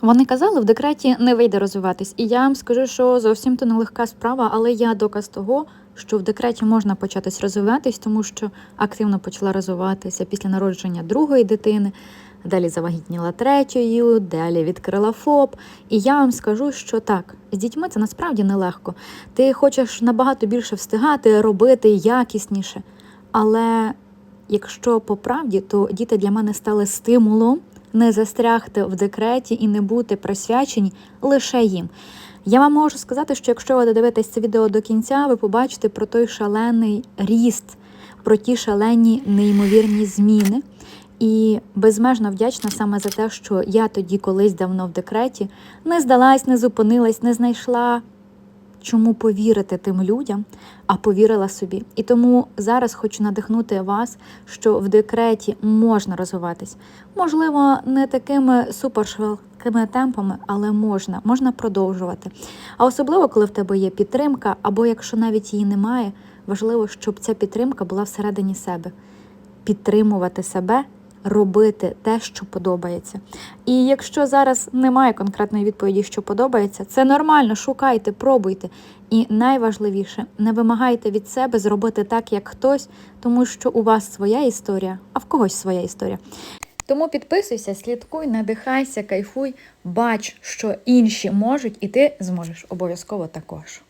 Вони казали, в декреті не вийде розвиватись. І я вам скажу, що зовсім то нелегка справа, але я доказ того, що в декреті можна початись розвиватись, тому що активно почала розвиватися після народження другої дитини. Далі завагітніла третьою, далі відкрила ФОП. І я вам скажу, що так, з дітьми це насправді нелегко. Ти хочеш набагато більше встигати, робити якісніше. Але якщо по правді, то діти для мене стали стимулом не застрягти в декреті і не бути присвячені лише їм. Я вам можу сказати, що якщо ви додивитесь це відео до кінця, ви побачите про той шалений ріст, про ті шалені неймовірні зміни. І безмежно вдячна саме за те, що я тоді, колись давно в декреті, не здалась, не зупинилась, не знайшла чому повірити тим людям, а повірила собі. І тому зараз хочу надихнути вас, що в декреті можна розвиватись. Можливо, не такими супершвидкими темпами, але можна, можна продовжувати. А особливо, коли в тебе є підтримка, або якщо навіть її немає, важливо, щоб ця підтримка була всередині себе. Підтримувати себе робити те, що подобається. І якщо зараз немає конкретної відповіді, що подобається, це нормально, шукайте, пробуйте. І найважливіше, не вимагайте від себе зробити так, як хтось, тому що у вас своя історія, а в когось своя історія. Тому підписуйся, слідкуй, надихайся, кайфуй, бач, що інші можуть, і ти зможеш обов'язково також.